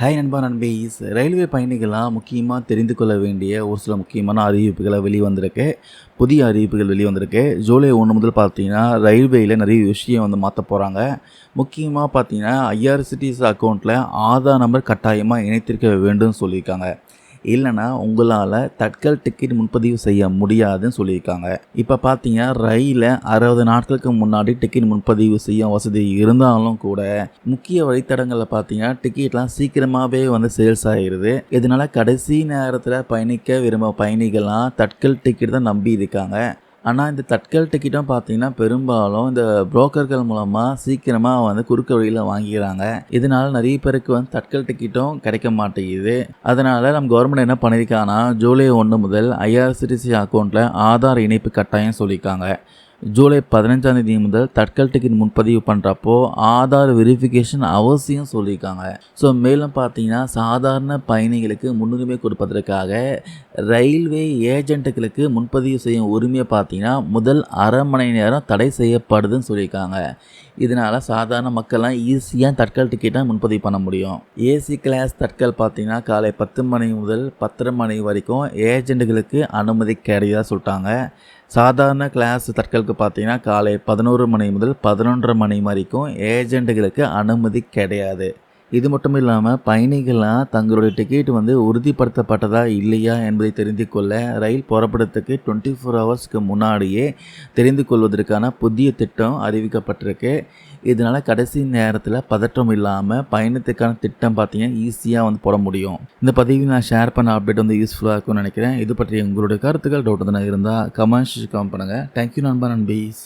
Hi நண்பா நண்பீஸ். Railway பயணிகளாக முக்கியமாக தெரிந்து கொள்ள வேண்டிய ஒரு சில முக்கியமான அறிவிப்புகளை வெளிவந்திருக்கு. புதிய அறிவிப்புகள் வெளிவந்திருக்கு. ஜூலை ஒன்று முதல் பார்த்தீங்கன்னா ரயில்வேயில் நிறைய விஷயம் வந்து மாற்ற போகிறாங்க முக்கியமாக பார்த்தீங்கன்னா ஐஆர்சிடிசி அக்கௌண்ட்டில் ஆதார் நம்பர் கட்டாயமாக இணைத்திருக்க வேண்டும் சொல்லியிருக்காங்க. இல்லைன்னா உங்களால் தட்கல் டிக்கெட் முன்பதிவு செய்ய முடியாதுன்னு சொல்லியிருக்காங்க. இப்போ பார்த்தீங்கன்னா ரயிலில் அறுபது நாட்களுக்கு முன்னாடி டிக்கெட் முன்பதிவு செய்ய வசதி இருந்தாலும் கூட முக்கிய வழித்தடங்களில் பார்த்தீங்கன்னா டிக்கெட்லாம் சீக்கிரமாகவே வந்து சேல்ஸ் ஆகிடுது இதனால கடைசி நேரத்தில் பயணிக்க விரும்ப பயணிகள்லாம் தட்கல் டிக்கெட் தான் நம்பி இருக்காங்க. ஆனால் இந்த தட்கல் டிக்கெட்டும் பார்த்தீங்கன்னா பெரும்பாலும் இந்த புரோக்கர்கள் மூலமாக சீக்கிரமாக வந்து குறுக்க வழியில் வாங்கிக்கிறாங்க. இதனால் நிறைய பேருக்கு வந்து தட்கல் டிக்கெட்டும் கிடைக்க மாட்டேங்குது. அதனால் நம்ம கவர்மெண்ட் என்ன பண்ணியிருக்காங்கன்னா ஜூலை ஒன்று முதல் ஐஆர்சிடிசி அக்கௌண்ட்டில் ஆதார் இணைப்பு கட்டாயம் சொல்லியிருக்காங்க. ஜூலை பதினஞ்சாம் தேதி முதல் தட்கல் டிக்கெட் முன்பதிவு பண்ணுறப்போ ஆதார் வெரிஃபிகேஷன் அவசியம் சொல்லியிருக்காங்க. ஸோ மேலும் பார்த்தீங்கன்னா சாதாரண பயணிகளுக்கு முன்னுரிமை கொடுப்பதற்காக ரயில்வே ஏஜென்ட்டுகளுக்கு முன்பதிவு செய்யும் உரிமையை பார்த்தீங்கன்னா முதல் அரை மணி நேரம் தடை செய்யப்படுதுன்னு சொல்லியிருக்காங்க. இதனால் சாதாரண மக்கள்லாம் ஈஸியாக தட்கல் டிக்கெட்டை முன்பதிவு பண்ண முடியும். ஏசி கிளாஸ் தட்கல் பார்த்தீங்கன்னா காலை பத்து மணி முதல் பத்தரை மணி வரைக்கும் ஏஜென்ட்டுகளுக்கு அனுமதி கிடையாதுன்னு சொல்லிட்டாங்க. சாதாரண கிளாஸ் தற்களுக்கு பார்த்தீங்கன்னா காலை பதினோரு மணி முதல் பதினொன்றரை மணி வரைக்கும் ஏஜெண்ட்டுகளுக்கு அனுமதி கிடையாது. இது மட்டும் இல்லாமல் பயணிகள்லாம் தங்களுடைய டிக்கெட் வந்து உறுதிப்படுத்தப்பட்டதா இல்லையா என்பதை தெரிந்து கொள்ள ரயில் புறப்படுறதுக்கு டுவெண்ட்டி ஃபோர் ஹவர்ஸ்க்கு முன்னாடியே தெரிந்து கொள்வதற்கான புதிய திட்டம் அறிவிக்கப்பட்டிருக்கு. இதனால் கடைசி நேரத்தில் பதற்றம் இல்லாமல் பயணத்துக்கான திட்டம் பார்த்தீங்கன்னா ஈஸியாக வந்து போட முடியும். இந்த பதிவு நான் ஷேர் பண்ண அப்டேட் வந்து யூஸ்ஃபுல்லாக இருக்கும்னு நினைக்கிறேன். இது பற்றி உங்களுடைய கருத்துக்கள் டவுட் எதுனா இருந்தால் கமெண்ட்ஸ் கமெண்ட் பண்ணுங்கள் தேங்க்யூ நண்பா நண்பீஸ்.